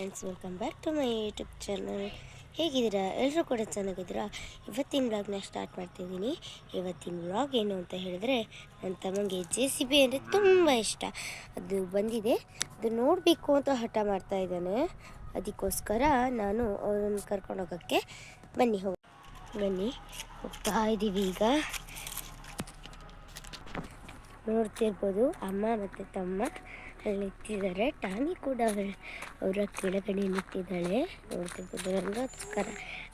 Friends welcome back to my YouTube channel ಹೇಗಿದ್ದೀರಾ? ಎಲ್ಲರೂ ಕೂಡ ಚೆನ್ನಾಗಿದ್ದೀರಾ? ಇವತ್ತಿನ ವ್ಲಾಗ್ನ ಸ್ಟಾರ್ಟ್ ಮಾಡ್ತಿದ್ದೀನಿ. ಇವತ್ತಿನ ಬ್ಲಾಗ್ ಏನು ಅಂತ ಹೇಳಿದ್ರೆ ನನ್ನ ತಮ್ಮಂಗೆ ಜೆ ಸಿ ಬಿ ಅಂದರೆ ತುಂಬ ಇಷ್ಟ. ಅದು ಬಂದಿದೆ. ಅದು ನೋಡಬೇಕು ಅಂತ ಹಠ ಮಾಡ್ತಾ ಇದ್ದಾನೆ. ಅದಕ್ಕೋಸ್ಕರ ನಾನು ಅವರನ್ನು ಕರ್ಕೊಂಡು ಹೋಗೋಕ್ಕೆ ಬನ್ನಿ, ಹೋಗಿ ಬನ್ನಿ. ಹೋಗ್ತಾ ಇದ್ದೀವಿ ಈಗ. ನೋಡ್ತಿರ್ಬೋದು, ಅಮ್ಮ ಮತ್ತು ತಮ್ಮ ಅಲ್ಲಿ ನಿಂತಿದ್ದಾರೆ ಟಾಮಿ ಕೂಡ ಅವರ ಕೆಳಗಡೆ ನಿಂತಿದ್ದಾಳೆ ನೋಡ್ತಿರ್ಬೋದು. ನನಗೋಸ್ಕರ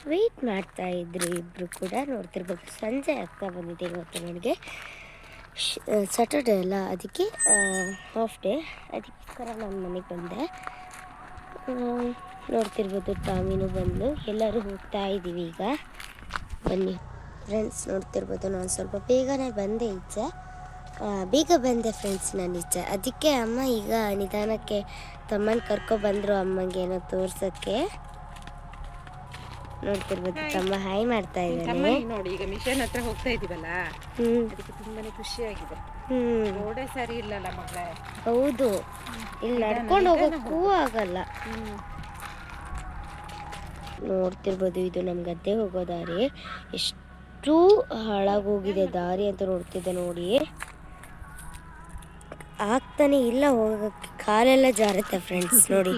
ವೆಯ್ಟ್ ಮಾಡ್ತಾ ಇದ್ರು ಇಬ್ಬರು ಕೂಡ ನೋಡ್ತಿರ್ಬೋದು. ಸಂಜೆ ಆಗ್ತಾ ಬಂದಿದೆ ಇವತ್ತು ನನಗೆ. ಸ್ಯಾಟರ್ಡೆ ಅಲ್ಲ ಅದಕ್ಕೆ ಹಾಫ್ ಡೇ ಅದಕ್ಕೋಸ್ಕರ ನಾನು ಮನೆಗೆ ಬಂದೆ. ನೋಡ್ತಿರ್ಬೋದು ಟಾಮಿನೂ ಬಂದು ಎಲ್ಲರೂ ಹೋಗ್ತಾ ಇದ್ದೀವಿ ಈಗ. ಬನ್ನಿ. ಫ್ರೆಂಡ್ಸ್ ನೋಡ್ತಿರ್ಬೋದು ನಾನು ಸ್ವಲ್ಪ ಬೇಗನೆ ಬಂದೆ ಆ, ಬೇಗ ಬಂದೆ ಫ್ರೆಂಡ್ಸ್ ನಾನು ನಿಜ ಅದಕ್ಕೆ ಅಮ್ಮ ಈಗ ನಿಧಾನಕ್ಕೆ ತಮ್ಮನ ಕರ್ಕೊ ಬಂದರು ಅಮ್ಮಂಗೆ ಏನೋ ತೋರ್ಸಕ್ಕೆ. ನೋಡ್ತಿರ್ಬೋದು ತಮ್ಮ ಹಾಯ್ ಮಾಡ್ತಾ ಇದ್ದಾರೆ. ನೋಡಿ ಈಗ ಮಿಷನ್ ಹತ್ರ ಹೋಗ್ತಾ ಇದೀವಲ್ಲ? ಅದಕ್ಕೆ ತುಂಬಾನೇ ಖುಷಿಯಾಗಿದೆ. ಹ್ಮ್. ರೋಡೇ ಸರಿ ಇಲ್ಲಲ್ಲ ಮಗಳೇ? ಹೌದು. ಇಲ್ಲಿ ನಡ್ಕೊಂಡು ಹೋಗೋಕ್ಕೂ ಆಗಲ್ಲ. ನೋಡ್ತಿರ್ಬೋದು ಇದು ನಮ್ಮ ಗದ್ದೆ ಹೋಗೋ ದಾರಿ. ಎಷ್ಟು ಹಾಳಾಗೋಗಿದೆ ದಾರಿ ಅಂತ ನೋಡ್ತಿದ್ದೆ ನೋಡಿ. ಆಗ್ತಾನೆ ಇಲ್ಲ, ಹೋಗಕ್ಕೆ ಕಾಲೆಲ್ಲ ಜಾರುತ್ತೆ ಫ್ರೆಂಡ್ಸ್ ನೋಡಿ.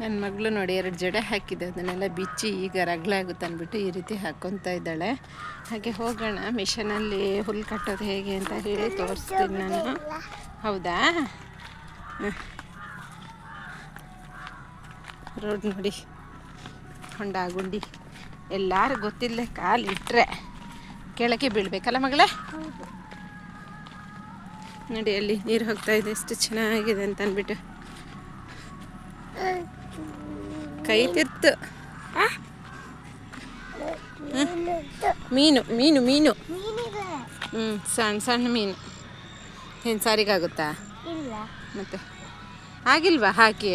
ನನ್ನ ಮಗಳು ನೋಡಿ, ಎರಡು ಜಡೆ ಹಾಕಿದೆ, ಅದನ್ನೆಲ್ಲ ಬಿಚ್ಚಿ ಈಗ ರಗ್ಲಾಗುತ್ತೆ ಅಂದ್ಬಿಟ್ಟು ಈ ರೀತಿ ಹಾಕ್ಕೊತಾ ಇದ್ದಾಳೆ. ಹಾಗೆ ಹೋಗೋಣ, ಮಿಷನಲ್ಲಿ ಹುಲ್ಲು ಕಟ್ಟೋದು ಹೇಗೆ ಅಂತ ಹೇಳಿ ತೋರಿಸ್ತೀನಿ ನಾನು. ಹೌದಾ? ರೋಡ್ ನೋಡಿ, ಹೊಂಡ ಗುಂಡಿ. ಎಲ್ಲರೂ ಗೊತ್ತಿಲ್ಲದೆ ಕಾಲು ಇಟ್ಟರೆ ಕೆಳಗೆ ಬೀಳ್ಬೇಕಲ್ಲ ಮಗಳೇ? ನೋಡಿ ಅಲ್ಲಿ ನೀರು ಹೋಗ್ತಾ ಇದೆ. ಎಷ್ಟು ಚೆನ್ನಾಗಿದೆ ಅಂತ ಅಂದ್ಬಿಟ್ಟು ಕೈ ತಿತ್ತು ಮೀನು ಮೀನು ಮೀನು. ಹ್ಞೂ ಸಣ್ಣ ಸಣ್ಣ ಮೀನು. ಏನು ಸಾರಿಗಾಗುತ್ತಾ? ಮತ್ತೆ? ಆಗಿಲ್ವಾ? ಹಾಕಿ.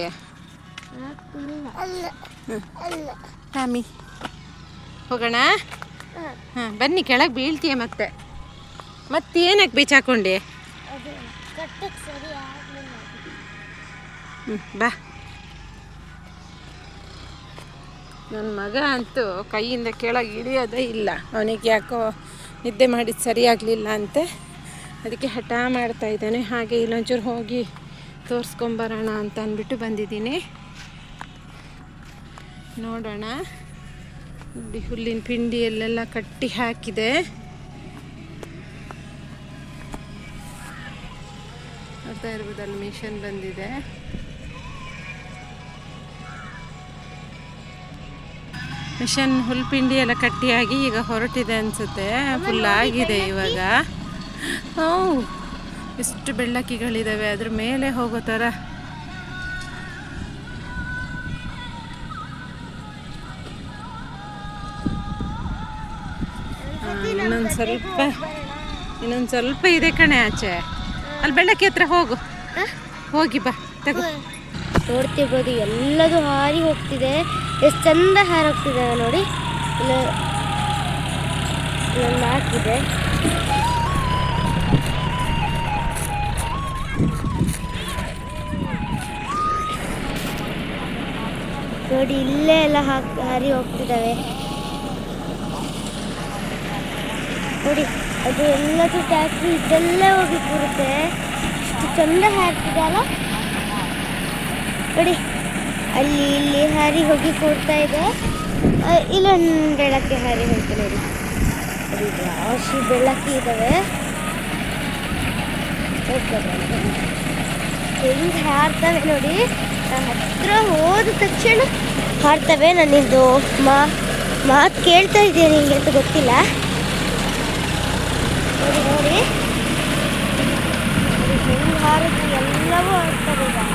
ಹಾಮಿ. ಹೋಗೋಣ? ಹಾಂ ಬನ್ನಿ ಕೆಳಗೆ ಬೀಳ್ತೀಯ ಮತ್ತೆ. ಮತ್ತೇನಕ್ಕೆ ಬೀಚಾಕೊಂಡೆ ಅದು ಸರಿ ಬಾ. ನನ್ನ ಮಗ ಅಂತೂ ಕೈಯಿಂದ ಕೆಳಗೆ ಇಳಿಯೋದೇ ಇಲ್ಲ. ಅವನಿಗೆ ಯಾಕೋ ನಿದ್ದೆ ಮಾಡಿದ್ದು ಸರಿಯಾಗಲಿಲ್ಲ ಅಂತೆ. ಅದಕ್ಕೆ ಹಠ ಮಾಡ್ತಾ ಇದ್ದಾನೆ. ಹಾಗೆ ಇಲ್ಲೊಂಚೂರು ಹೋಗಿ ತೋರಿಸ್ಕೊಂಬರೋಣ ಅಂತ ಅಂದ್ಬಿಟ್ಟು ಬಂದಿದ್ದೀನಿ. ನೋಡೋಣ. ನೋಡಿ, ಹುಲ್ಲಿನ ಪಿಂಡಿ ಎಲ್ಲೆಲ್ಲ ಕಟ್ಟಿ ಹಾಕಿದೆ. ನೋಡ್ತಾ ಇರ್ಬೋದು ಅಲ್ಲಿ ಮಿಷನ್ ಬಂದಿದೆ. ಮಿಷನ್ ಹುಲ್ಪಿಂಡಿ ಎಲ್ಲ ಕಟ್ಟಿಯಾಗಿ ಈಗ ಹೊರಟಿದೆ ಅನ್ಸುತ್ತೆ. ಫುಲ್ ಆಗಿದೆ ಇವಾಗ. ಹ್ಞೂ ಎಷ್ಟು ಬೆಳ್ಳಕ್ಕಿಗಳಿದಾವೆ. ಅದ್ರ ಮೇಲೆ ಹೋಗೋ ಥರ ಇನ್ನೊಂದ್ ಸ್ವಲ್ಪ ಇನ್ನೊಂದ್ ಸ್ವಲ್ಪ ಇದೆ ಕಣೆ ಆಚೆ. ಅಲ್ಲಿ ಬೆಳ್ಳಕ್ಕೆ ಹತ್ರ ಹೋಗು. ಹೋಗಿ ಬಾ ತಗೋ. ನೋಡ್ತಿರ್ಬೋದು ಎಲ್ಲದೂ ಹಾರಿ ಹೋಗ್ತಿದೆ. ಎಷ್ಟು ಚಂದ ಹಾರಿ ಹೋಗ್ತಿದೆ ನೋಡಿ. ಇಲ್ಲ ಇಲ್ಲೊಂದು ಹಾಕಿದೆ. ನೋಡಿ ಇಲ್ಲೇ ಎಲ್ಲ ಹಾಕಿ ಹಾರಿ ಹೋಗ್ತಿದ್ದಾವೆ ನೋಡಿ. ಅದು ಎಲ್ಲದೂ ಟ್ಯಾಕ್ಟ್ರಿ ಇದೆಲ್ಲೇ ಹೋಗಿ ಬರುತ್ತೆ ಎಷ್ಟು ಚಂದ ಹಾರ್ತಿದೆ ಅಲ್ಲ? ನೋಡಿ, ಅಲ್ಲಿ ಇಲ್ಲಿ ಹಾರಿ ಹೋಗಿ ಕೂರ್ತಾ ಇದೆ. ಇಲ್ಲೊಂದು ಬೆಳಕ್ಕೆ ಹಾರಿ ಹೋಗ್ತಾನೆ ನೋಡಿ. ರಾಶಿ ಬೆಳಕಿ ಇದ್ದಾವೆ ಹೆಂಗೆ ಹಾರ್ತವೆ ನೋಡಿ. ನಾನು ಹತ್ರ ಹೋದ ತಕ್ಷಣ ಹಾರ್ತವೆ. ನಾನಿದು ಮಾ, ಮಾತು ಕೇಳ್ತಾ ಇದ್ದೇನೆ ನಿಂಗೆ ಅಂತ ಗೊತ್ತಿಲ್ಲ. ನೋಡಿ ನೋಡಿ ಹೆಂಗೆ ಎಲ್ಲವೂ ಹಾಕ್ಕೊಂಡಿದ್ದಾರೆ.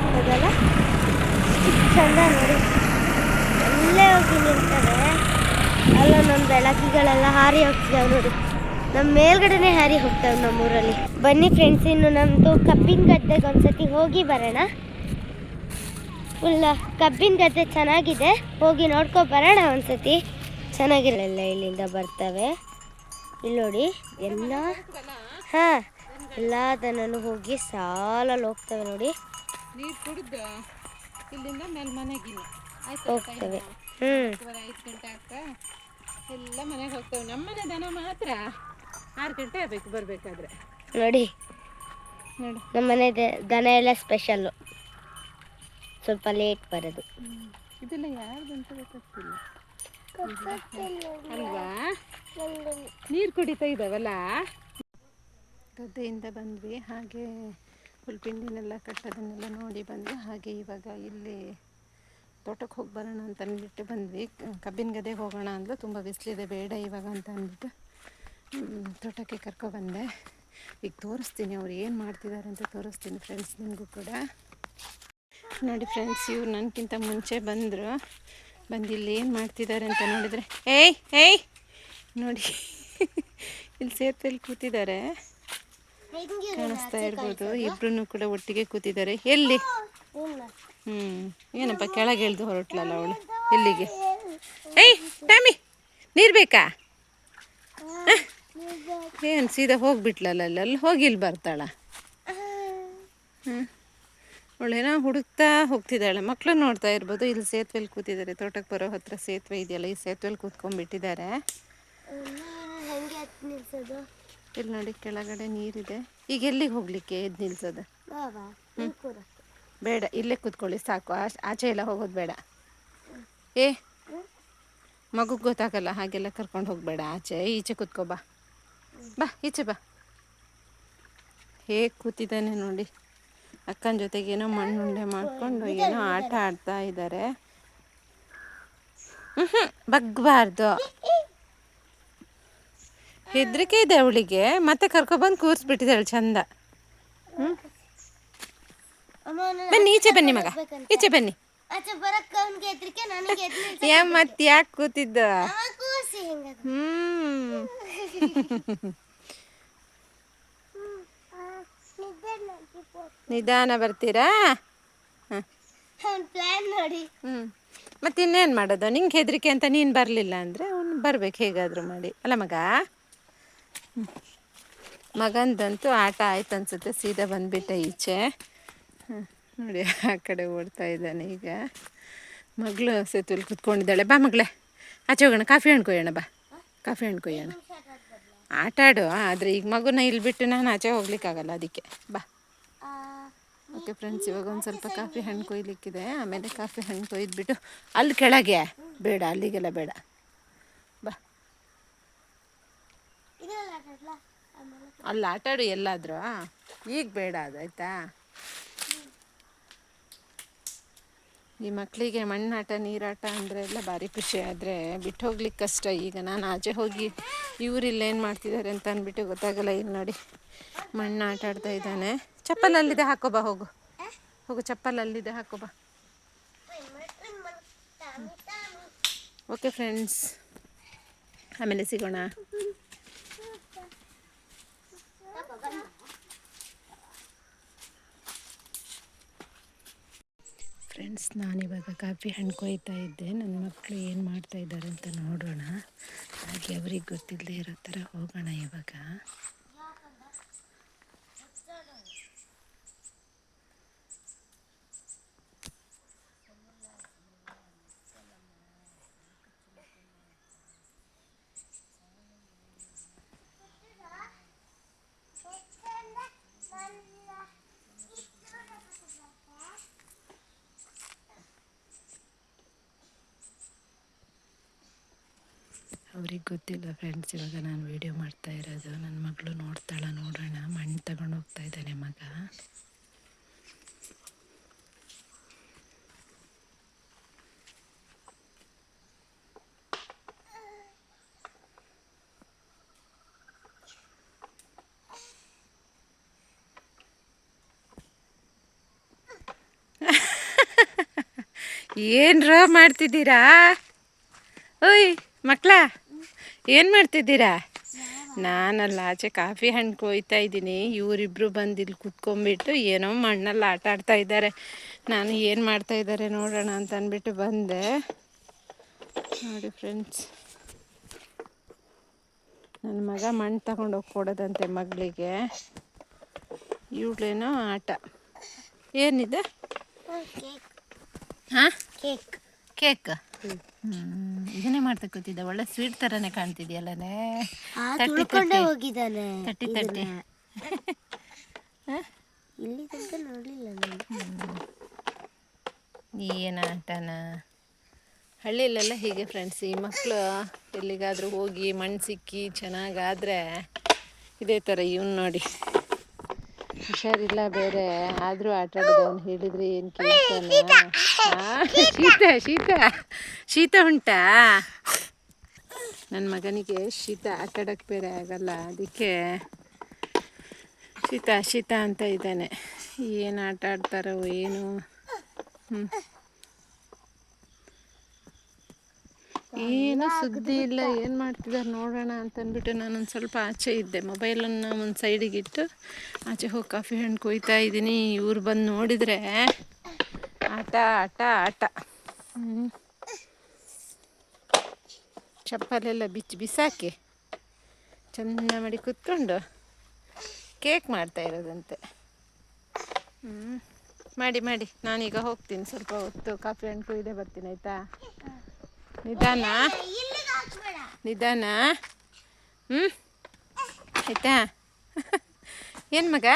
ಹಾಕ್ತಾರೆ. ಎಷ್ಟು ಚಂದ ನೋಡಿ ಅಲ್ಲೇ ಹೋಗಿ ನಿಲ್ತವೆ ಅಲ್ಲೊಂದೊಂದು ಬೆಳಕಿಗಳೆಲ್ಲ ಹಾರಿ ಹೋಗ್ತಿದ್ದಾವೆ ನೋಡಿ ನಮ್ಮ ಮೇಲ್ಗಡೆನೆ ಹಾರಿ ಹೋಗ್ತಾವೆ ನಮ್ಮೂರಲ್ಲಿ ಬನ್ನಿ ಫ್ರೆಂಡ್ಸ್ ಇನ್ನು ನಮ್ಮದು ಕಬ್ಬಿನ ಗದ್ದೆಗೆ ಒಂದ್ಸತಿ ಹೋಗಿ ಬರೋಣ. ಫುಲ್ಲ ಕಬ್ಬಿನ ಗದ್ದೆ ಚೆನ್ನಾಗಿದೆ. ಹೋಗಿ ನೋಡ್ಕೊ ಬರೋಣ ಒಂದ್ಸತಿ. ಚೆನ್ನಾಗಿರಲಿಲ್ಲ ಇಲ್ಲಿಂದ ಬರ್ತವೆ. ಇಲ್ಲಿ ನೋಡಿ ಎಲ್ಲ ಹಾಂ ಎಲ್ಲ ದನನು ಹೋಗಿ ಸಾಲಲ್ಲಿ ಹೋಗ್ತವೆ ನೋಡಿ. ನೀರು ಕುಡಿದು ಇಲ್ಲಿಂದ ಮೇಲೆ ಮನೆಗಿನ ಆಯ್ತು? ಹೋಗ್ತವೆ. ಹ್ಞೂ ಐದು ಗಂಟೆ ಆಗ್ತಾ? ಎಲ್ಲ ಮನೆಗೆ ಹೋಗ್ತೇವೆ. ನಮ್ಮನೆ ದನ ಮಾತ್ರ. ಆರು ಗಂಟೆ ಆಗಬೇಕು ಬರಬೇಕಾದ್ರೆ. ನೋಡಿ. ನೋಡಿ. ನಮ್ಮ ಮನೆ ದನ ಎಲ್ಲ ಸ್ಪೆಷಲ್ಲು ಸ್ವಲ್ಪ ಲೇಟ್ ಬರೋದು. ಇದೆಲ್ಲ ಯಾರ್ದು ಅಂತ ಗೊತ್ತಾಗ್ತಿಲ್ಲ. ಅಲ್ವಾ? ನೀರು ಕುಡಿತಾ ಇದ್ದಾವಲ್ಲ? ಗದ್ದೆಯಿಂದ ಬಂದ್ವಿ. ಹಾಗೆ ಹುಲ್ಪಿಂಡಿನೆಲ್ಲ ಕಟ್ಟೋದನ್ನೆಲ್ಲ ನೋಡಿ ಬಂದ್ವಿ. ಹಾಗೆ ಇವಾಗ ಇಲ್ಲಿ ತೋಟಕ್ಕೆ ಹೋಗಿ ಬರೋಣ ಅಂತ ಅಂದ್ಬಿಟ್ಟು ಬಂದ್ವಿ. ಕಬ್ಬಿನ ಗದ್ದೆಗೆ ಹೋಗೋಣ ಅಂದ್ಲು ತುಂಬ ಬಿಸಿಲಿದೆ ಬೇಡ ಇವಾಗ ಅಂತ ಅಂದ್ಬಿಟ್ಟು ತೋಟಕ್ಕೆ ಕರ್ಕೊಬಂದೆ ಈಗ ತೋರಿಸ್ತೀನಿ ಅವ್ರು ಏನು ಮಾಡ್ತಿದ್ದಾರೆ ಅಂತ ತೋರಿಸ್ತೀನಿ ಫ್ರೆಂಡ್ಸ್ ನಿಮಗೂ ಕೂಡ. ನೋಡಿ ಫ್ರೆಂಡ್ಸ್ ಇವ್ರು ನನಗಿಂತ ಮುಂಚೆ ಬಂದರು. ಬಂದು ಇಲ್ಲಿ ಏನು ಮಾಡ್ತಿದ್ದಾರೆ ಅಂತ ನೋಡಿದರೆ ಏಯ್ ಏಯ್! ನೋಡಿ, ಇಲ್ಲಿ ಸೇತುವೆಯಲ್ಲಿ ಕೂತಿದ್ದಾರೆ. ಕಾಣಿಸ್ತಾ ಇರ್ಬೋದು ಇಬ್ರು ಕೂಡ ಒಟ್ಟಿಗೆ ಕೂತಿದ್ದಾರೆ. ಎಲ್ಲಿ? ಹ್ಞೂ ಏನಪ್ಪ, ಕೆಳಗೆ ಇಳಿದು ಹೊರಟ್ಲಲ್ಲ ಅವಳು? ಎಲ್ಲಿಗೆ? ಏಯ್, ಟಾಮಿ, ನೀರು ಬೇಕಾ? ಏನು ಸೀದಾ ಹೋಗ್ಬಿಟ್ಲಲ್ಲ ಅಲ್ಲಿ? ಇಲ್ಲಿ ಬರ್ತಾಳ. ಅವಳೇನೋ ಹುಡುಕ್ತಾ ಹೋಗ್ತಿದ್ದಾಳೆ. ಮಕ್ಕಳು ನೋಡ್ತಾ ಇರ್ಬೋದು. ಇಲ್ಲಿ ಸೇತುವೆಲಿ ಕೂತಿದ್ದಾರೆ. ತೋಟಕ್ಕೆ ಬರೋ ಹತ್ರ ಸೇತುವೆ ಇದೆಯಲ್ಲ, ಈ ಸೇತುವೆಲಿ ಕೂತ್ಕೊಂಡ್ಬಿಟ್ಟಿದ್ದಾರೆ. ಇಲ್ಲಿ ನೋಡಿ, ಕೆಳಗಡೆ ನೀರಿದೆ. ಈಗ ಎಲ್ಲಿಗೆ ಹೋಗ್ಲಿಕ್ಕೆ ಎದ್ದು ನಿಲ್ಸೋದು? ಬೇಡ, ಇಲ್ಲೇ ಕೂತ್ಕೊಳ್ಳಿ, ಸಾಕು. ಆಚೆ ಎಲ್ಲ ಹೋಗೋದು ಬೇಡ. ಏ, ಮಗುಗೆ ಗೊತ್ತಾಗಲ್ಲ, ಹಾಗೆಲ್ಲ ಕರ್ಕೊಂಡು ಹೋಗಬೇಡ. ಆಚೆ, ಈಚೆ ಕೂತ್ಕೋ ಬಾ ಈಚೆ ಬಾ. ಹೇಗೆ ಕೂತಿದ್ದಾನೆ ನೋಡಿ. ಅಕ್ಕನ ಜೊತೆಗೆ ಏನೋ ಮಣ್ಣುಂಡೆ ಮಾಡ್ಕೊಂಡು ಏನೋ ಆಟ ಆಡ್ತಾ ಇದ್ದಾರೆ ಹ್ಞೂ ಬಗ್ಬಾರ್ದು. ಹೆದರಿಕೆ ಇದೆ ಅವಳಿಗೆ. ಮತ್ತೆ ಕರ್ಕೊಬಂದು ಕೂರಿಸ್ಬಿಟ್ಟಿದ್ದಾಳೆ ಚಂದ. ಹ್ಞೂ ಬನ್ನಿ ಈಚೆ ಬನ್ನಿ ಮಗ. ಈಚೆ ಬನ್ನಿ. ಮತ್ತೆ ಯಾಕೆ ಕೂತಿದ್ದ? ಹ್ಮ್. ನಿಧಾನ ಬರ್ತೀರಾ? ನೋಡಿ. ಹ್ಞೂ ಮತ್ತೆ ಇನ್ನೇನು ಮಾಡೋದು? ನಿಂಗೆ ಹೆದರಿಕೆ ಅಂತ ನೀನು ಬರಲಿಲ್ಲ ಅಂದರೆ ಅವ್ನು ಬರ್ಬೇಕು ಹೇಗಾದರೂ ಮಾಡಿ. ಅಲ್ಲ ಮಗ? ಹ್ಮ್. ಮಗಂದಂತೂ ಆಟ ಆಯ್ತು ಅನ್ಸುತ್ತೆ ಸೀದಾ ಬಂದ್ಬಿಟ್ಟೆ ಈಚೆ. ಹ್ಮ್. ನೋಡಿ ಆ ಕಡೆ ಓಡ್ತಾ ಇದ್ದಾನೆ ಈಗ. ಮಗಳು ಸೇತುವಲ್ಲಿ ಕುತ್ಕೊಂಡಿದ್ದಾಳೆ. ಬಾ ಮಗಳೇ. ಆಚೆ ಹೋಗೋಣ. ಕಾಫಿ ಹಣ್ಣು ಕೊಯ್ಯೋಣ ಬಾ. ಕಾಫಿ ಹಣ್ಣು ಕೊಯ್ಯೋಣ. ಆಟ ಆಡು. ಆದರೆ ಈಗ ಮಗುನ ಇಲ್ಲಿ ಬಿಟ್ಟು ನಾನು ಆಚೆ ಹೋಗ್ಲಿಕ್ಕಾಗಲ್ಲ ಅದಕ್ಕೆ. ಬಾ. ಓಕೆ ಫ್ರೆಂಡ್ಸ್ ಇವಾಗ ಒಂದು ಸ್ವಲ್ಪ ಕಾಫಿ ಹಣ್ಣು ಕೊಯ್ಲಿಕ್ಕಿದೆ. ಆಮೇಲೆ ಕಾಫಿ ಹಣ್ಣು ಕೊಯ್ದುಬಿಟ್ಟು ಅಲ್ಲಿ ಕೆಳಗೆ. ಬೇಡ, ಅಲ್ಲಿಗೆಲ್ಲ ಬೇಡ. ಬಾ. ಅಲ್ಲಿ ಆಟಾಡು ಎಲ್ಲಾದರೂ. ಈಗ ಬೇಡ ಅದಾಯ್ತಾ ಈ ಮಕ್ಕಳಿಗೆ ಮಣ್ಣಾಟ, ನೀರಾಟ ಅಂದರೆ ಎಲ್ಲ ಭಾರಿ ಖುಷಿ. ಆದರೆ ಬಿಟ್ಟು ಹೋಗ್ಲಿಕ್ಕೆ ಕಷ್ಟ. ಈಗ ನಾನು ಆಚೆ ಹೋಗಿ ಇವ್ರು ಇಲ್ಲೇನು ಮಾಡ್ತಿದ್ದಾರೆ ಅಂತ ಅಂದ್ಬಿಟ್ಟು ಗೊತ್ತಾಗಲ್ಲ. ಇಲ್ಲಿ ನೋಡಿ ಮಣ್ಣು ಆಟ ಆಡ್ತಾ ಇದ್ದಾನೆ. ಚಪ್ಪಲಲ್ಲಿದೆ ಹಾಕೋಬ ಹೋಗು. ಹೋಗು, ಚಪ್ಪಲಲ್ಲಿದೆ ಹಾಕೋಬಾ ಓಕೆ ಫ್ರೆಂಡ್ಸ್ ಆಮೇಲೆ ಸಿಗೋಣ. ಫ್ರೆಂಡ್ಸ್ ನಾನಿವಾಗ ಕಾಫಿ ಹಣ್ಣು ಕೊಯ್ತಾ ಇದ್ದೆ. ನನ್ನ ಮಕ್ಕಳು ಏನು ಮಾಡ್ತಾ ಇದ್ದಾರೆ ಅಂತ ನೋಡೋಣ. ಹಾಗೆ ಅವ್ರಿಗೆ ಗೊತ್ತಿಲ್ಲದೆ ಇರೋ ಥರ ಹೋಗೋಣ ಇವಾಗ. ಅವ್ರಿಗೆ ಗೊತ್ತಿಲ್ಲ ಫ್ರೆಂಡ್ಸ್ ಇವಾಗ ನಾನು ವೀಡಿಯೋ ಮಾಡ್ತಾ ಇರೋದು. ನನ್ನ ಮಗಳು ನೋಡ್ತಾಳ, ನೋಡೋಣ. ಮಣ್ಣು ತಗೊಂಡು ಹೋಗ್ತಾ ಇದ್ದಾನೆ ಮಗ. ಏನ್ರ ಮಾಡ್ತಿದ್ದೀರಾ? ಓಯ್ ಮಕ್ಕಳ ಏನು ಮಾಡ್ತಿದ್ದೀರಾ? ನಾನಲ್ಲ ಆಚೆ ಕಾಫಿ ಹಣ್ಣು ಕೊಯ್ತಾ ಇದ್ದೀನಿ. ಇವರಿಬ್ರು ಬಂದು ಇಲ್ಲಿ ಕುತ್ಕೊಂಡ್ಬಿಟ್ಟು ಏನೋ ಮಣ್ಣಲ್ಲಿ ಆಟ ಆಡ್ತಾ ಇದ್ದಾರೆ. ನಾನು ಏನು ಮಾಡ್ತಾ ಇದ್ದಾರೆ ನೋಡೋಣ ಅಂತ ಅಂದ್ಬಿಟ್ಟು ಬಂದೆ. ನೋಡಿ ಫ್ರೆಂಡ್ಸ್. ನನ್ನ ಮಗ ಮಣ್ಣು ತಗೊಂಡು ಹೋಗಿ ಕೊಡೋದಂತೆ ಮಗಳಿಗೆ. ಇವಳೇನೋ ಆಟ. ಏನಿದೆ? ಹಾಂ? ಕೇಕ್. ಕೇಕ್. ಇದನ್ನೇ ಮಾಡ್ತಾ ಕೂತಿದ್ದೆ. ಒಳ್ಳೆ ಸ್ವೀಟ್ ಥರನೇ ಕಾಣ್ತಿದ್ಯಲ್ಲೇ ತಟ್ಟಿ. ಹೋಗಿದ್ದಾನೆ. ತಟ್ಟಿ ತಟ್ಟಿ. ಇಲ್ಲಿ ತನಕ ನೋಡಲಿಲ್ಲ ಏನು ಆಟನ ಹಳ್ಳಿಯಲ್ಲೆಲ್ಲ ಹೀಗೆ ಫ್ರೆಂಡ್ಸ್ ಈ ಮಕ್ಕಳು ಎಲ್ಲಿಗಾದರೂ ಹೋಗಿ ಮಣ್ಣು ಸಿಕ್ಕಿ ಚೆನ್ನಾಗಾದರೆ ಇದೇ ಥರ ಇವನು ನೋಡಿ. ಹುಷಾರಿಲ್ಲ ಬೇರೆ ಆದರೂ ಆಟ ಆಡೋದು ಅವ್ನು ಹೇಳಿದ್ರೆ ಏನು ಕೇಳ್ತಾನ? ಶೀತ ಶೀತ. ಶೀತ ಉಂಟಾ? ನನ್ನ ಮಗನಿಗೆ ಶೀತ ಆಟ ಆಡೋಕ್ಕೆ ಬೇರೆ ಆಗಲ್ಲ ಅದಕ್ಕೆ ಶೀತ ಶೀತ ಅಂತ ಇದ್ದಾನೆ. ಏನು ಆಟ ಆಡ್ತಾರೋ ಏನು. ಹ್ಞೂ ಏನು ಸುದ್ದಿ ಇಲ್ಲ ಏನು ಮಾಡ್ತಿದ್ದಾರೆ ನೋಡೋಣ ಅಂತಂದ್ಬಿಟ್ಟು ನಾನೊಂದು ಸ್ವಲ್ಪ ಆಚೆ ಇದ್ದೆ. ಮೊಬೈಲನ್ನು ಒಂದು ಸೈಡಿಗಿಟ್ಟು ಆಚೆ ಹೋಗಿ ಕಾಫಿ ಹಣ್ಣು ಕೊಯ್ತಾ ಇದ್ದೀನಿ. ಇವ್ರು ಬಂದು ನೋಡಿದರೆ ಆಟ ಆಟ ಆಟ. ಹ್ಞೂ ಚಪ್ಪಲೆಲ್ಲ ಬಿಚ್ಚಿ ಬಿಸಾಕಿ ಚೆನ್ನ ಮಾಡಿ ಕೂತ್ಕೊಂಡು ಕೇಕ್ ಮಾಡ್ತಾ ಇರೋದಂತೆ. ಹ್ಞೂ ಮಾಡಿ ಮಾಡಿ. ನಾನೀಗ ಹೋಗ್ತೀನಿ. ಸ್ವಲ್ಪ ಹೊತ್ತು ಕಾಫಿ ಹಣ್ಣು ಕುಯ್ದೆ ಬರ್ತೀನಿ ಆಯಿತಾ? ನಿಧಾನ? ನಿಧಾನ? ಹ್ಞೂ ಆಯ್ತಾ? ಏನು ಮಗ?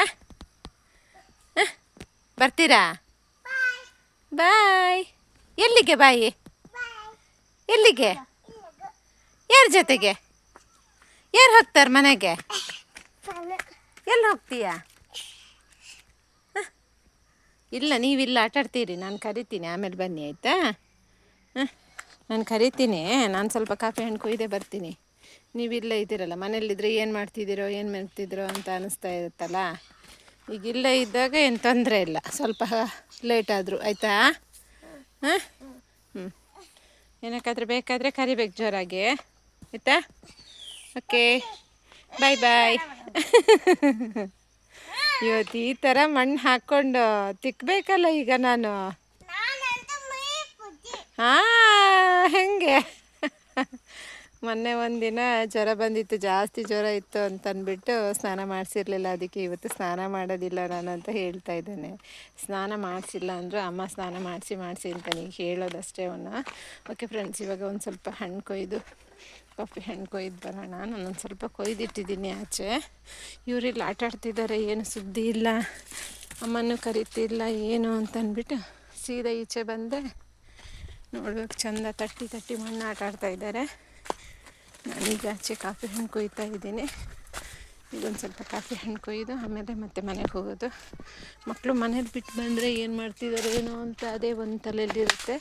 ಬರ್ತೀರಾ? ಬಾಯ್. ಎಲ್ಲಿಗೆ ಬಾಯಿ? ಎಲ್ಲಿಗೆ? ಯಾರ ಜೊತೆಗೆ? ಯಾರು ಹೋಗ್ತಾರೆ ಮನೆಗೆ? ಎಲ್ಲಿ ಹೋಗ್ತೀಯಾ? ಹ? ಇಲ್ಲ ನೀವಿಲ್ಲ ಆಟಾಡ್ತೀರಿ ನಾನು ಕರಿತೀನಿ ಆಮೇಲೆ ಬನ್ನಿ ಆಯಿತಾ? ಹಾಂ? ನಾನು ಕರಿತೀನಿ. ನಾನು ಸ್ವಲ್ಪ ಕಾಫಿ ಹಣ್ಣು ಕುಯ್ದೇ ಬರ್ತೀನಿ. ನೀವಿಲ್ಲ ಇದ್ದೀರಲ್ಲ ಮನೇಲಿದ್ದರೆ ಏನು ಮಾಡ್ತಿದ್ದೀರೋ ಏನು ಮಾಡ್ತಿದ್ದೀರೋ ಅಂತ ಅನಿಸ್ತಾ ಇರುತ್ತಲ್ಲ? ಈಗ ಇಲ್ಲೇ ಇದ್ದಾಗ ಏನು ತೊಂದರೆ ಇಲ್ಲ. ಸ್ವಲ್ಪ ಲೇಟ್ ಆದರೂ ಆಯಿತಾ? ಹಾಂ? ಹ್ಞೂ ಏನಕ್ಕಾದ್ರೆ ಬೇಕಾದರೆ ಕರಿಬೇಕು ಜೋರಾಗಿ. ಆಯಿತಾ? ಓಕೆ. ಬಾಯ್ ಬಾಯ್ ಇವತ್ತು ಈ ಥರ ಮಣ್ಣು ಹಾಕ್ಕೊಂಡು ತಿಕ್ಕಬೇಕಲ್ಲ ಈಗ ನಾನು. ಹಾಂ. ಹೆಂಗೆ? ಮೊನ್ನೆ ಒಂದಿನ ಜ್ವರ ಬಂದಿತ್ತು, ಜಾಸ್ತಿ ಜ್ವರ ಇತ್ತು ಅಂತ ಅಂದ್ಬಿಟ್ಟು ಸ್ನಾನ ಮಾಡಿಸಿರ್ಲಿಲ್ಲ. ಅದಕ್ಕೆ ಇವತ್ತು ಸ್ನಾನ ಮಾಡೋದಿಲ್ಲ ನಾನು ಅಂತ ಹೇಳ್ತಾ ಇದ್ದೇನೆ. ಸ್ನಾನ ಮಾಡಿಸಿಲ್ಲ ಅಂದರೂ ಅಮ್ಮ ಸ್ನಾನ ಮಾಡಿಸಿ ಮಾಡಿಸಿ ಅಂತ ನೀವು ಹೇಳೋದಷ್ಟೇ ಅವನ್ನ ಓಕೆ ಫ್ರೆಂಡ್ಸ್ ಇವಾಗ ಒಂದು ಸ್ವಲ್ಪ ಹಣ್ಣು ಕೊಯ್ದು ಕಾಫಿ ಹಣ್ಣು ಕೊಯ್ದು ಬರೋಣ. ನಾನೊಂದು ಸ್ವಲ್ಪ ಕೊಯ್ದಿಟ್ಟಿದ್ದೀನಿ ಆಚೆ. ಇವರಿಲ್ಲಿ ಆಟ ಆಡ್ತಿದ್ದಾರೆ ಏನು ಸುದ್ದಿ ಇಲ್ಲ. ಅಮ್ಮನೂ ಕರಿತಿಲ್ಲ, ಏನು ಅಂತ ಅಂದ್ಬಿಟ್ಟು ಸೀದಾ ಈಚೆ ಬಂದೆ. ನೋಡ್ಬೇಕು, ಚಂದ ತಟ್ಟಿ ತಟ್ಟಿ ಮಣ್ಣು ಆಟ ಆಡ್ತಾ ಇದ್ದಾರೆ. ನಾನೀಗ ಆಚೆ ಕಾಫಿ ಹಣ್ಣು ಕೊಯ್ತಾ ಇದ್ದೀನಿ. ಇದೊಂದು ಸ್ವಲ್ಪ ಕಾಫಿ ಹಣ್ಣು ಕೊಯ್ದು ಆಮೇಲೆ ಮತ್ತೆ ಮನೆಗೆ ಹೋಗೋದು. ಮಕ್ಕಳು ಮನೇಲಿ ಬಿಟ್ಟು ಬಂದರೆ ಏನು ಮಾಡ್ತಿದ್ದಾರೆ ಏನೋ ಅಂತ ಅದೇ ಒಂದು ತಲೆಯಲ್ಲಿರುತ್ತೆ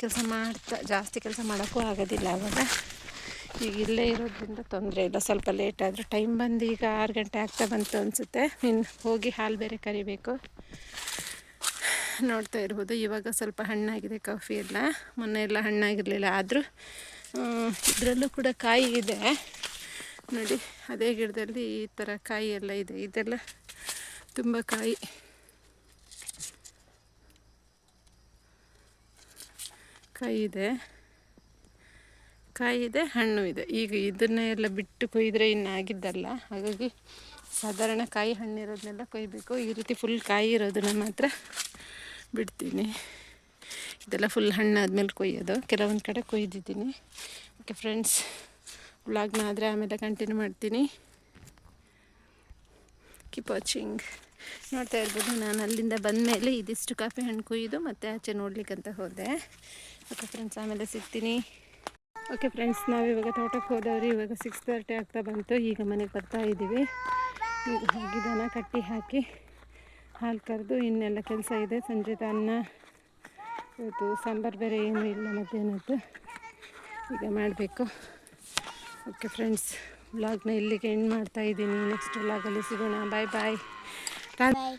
ಕೆಲಸ ಮಾಡ್ತಾ, ಜಾಸ್ತಿ ಕೆಲಸ ಮಾಡೋಕ್ಕೂ ಆಗೋದಿಲ್ಲ ಆವಾಗ ಈಗ ಇಲ್ಲೇ ಇರೋದ್ರಿಂದ ತೊಂದರೆ ಇಲ್ಲ. ಸ್ವಲ್ಪ ಲೇಟ್ ಆದರೂ ಟೈಮ್ ಬಂದು ಈಗ ಆರು ಗಂಟೆ ಆಗ್ತಾ ಬಂತು ಅನಿಸುತ್ತೆ. ಇನ್ನು ಹೋಗಿ ಹಾಲು ಬೇರೆ ಕರಿಬೇಕು. ನೋಡ್ತಾ ಇರ್ಬೋದು. ಇವಾಗ ಸ್ವಲ್ಪ ಹಣ್ಣಾಗಿದೆ, ಕಾಫಿ ಎಲ್ಲ. ಮೊನ್ನೆ ಎಲ್ಲ ಹಣ್ಣಾಗಿರಲಿಲ್ಲ, ಆದರೂ ಇದರಲ್ಲೂ ಕೂಡ ಕಾಯಿ ಇದೆ. ನೋಡಿ, ಅದೇ ಗಿಡದಲ್ಲಿ ಈ ಥರ ಕಾಯಿ ಎಲ್ಲ ಇದೆ. ಇದೆಲ್ಲ ತುಂಬ ಕಾಯಿ. ಕಾಯಿ ಇದೆ. ಕಾಯಿ ಇದೆ, ಹಣ್ಣು ಇದೆ. ಈಗ ಇದನ್ನ ಎಲ್ಲ ಬಿಟ್ಟು ಕೊಯ್ದರೆ ಇನ್ನು ಆಗಿದ್ದಲ್ಲ ಹಾಗಾಗಿ ಸಾಧಾರಣ ಕಾಯಿ ಹಣ್ಣಿರೋದನ್ನೆಲ್ಲ ಕೊಯ್ಬೇಕು. ಈ ರೀತಿ ಫುಲ್ ಕಾಯಿ ಇರೋದನ್ನ ಮಾತ್ರ ಬಿಡ್ತೀನಿ. ಇದೆಲ್ಲ ಫುಲ್ ಹಣ್ಣಾದ್ಮೇಲೆ ಕೊಯ್ಯೋದು. ಕೆಲವೊಂದು ಕಡೆ ಕೊಯ್ದಿದ್ದೀನಿ. ಓಕೆ ಫ್ರೆಂಡ್ಸ್ ವ್ಲಾಗ್ನ ಆದರೆ ಆಮೇಲೆ ಕಂಟಿನ್ಯೂ ಮಾಡ್ತೀನಿ. ಕೀಪ್ ವಾಚಿಂಗ್ ನೋಡ್ತಾ ಇರ್ಬೋದು, ನಾನು ಅಲ್ಲಿಂದ ಬಂದಮೇಲೆ ಇದಿಷ್ಟು ಕಾಫಿ ಹಣ್ಣು ಕೊಯ್ದು ಮತ್ತೆ ಆಚೆ ನೋಡ್ಲಿಕ್ಕಂತ ಹೋದೆ. ಓಕೆ ಫ್ರೆಂಡ್ಸ್ ಆಮೇಲೆ ಸಿಗ್ತೀನಿ. ಓಕೆ ಫ್ರೆಂಡ್ಸ್ ನಾವಿವಾಗ ತೋಟಕ್ಕೆ ಹೋದವ್ರು. ಇವಾಗ ಸಿಕ್ಸ್ ತರ್ಟಿ ಆಗ್ತಾ ಬಂತು. ಈಗ ಮನೆಗೆ ಬರ್ತಾ ಇದ್ದೀವಿ. ಈಗ ಕಟ್ಟಿ ಹಾಕಿ ಹಾಲು ಕರೆದು ಇನ್ನೆಲ್ಲ ಕೆಲಸ ಇದೆ. ಸಂಜೆ ಅನ್ನ, ಇವತ್ತು ಸಾಂಬಾರು ಬೇರೆ ಏನೂ ಇಲ್ಲ, ಮಧ್ಯಾಹ್ನದ್ದು. ಈಗ ಮಾಡಬೇಕು. ಓಕೆ ಫ್ರೆಂಡ್ಸ್ ವ್ಲಾಗ್ನ ಇಲ್ಲಿಗೆ ಎಂಡ್ ಮಾಡ್ತಾ ಇದ್ದೀನಿ. ನೆಕ್ಸ್ಟ್ ವ್ಲಾಗಲ್ಲಿ ಸಿಗೋಣ. ಬಾಯ್ ಬಾಯ್ ಬಾಯ್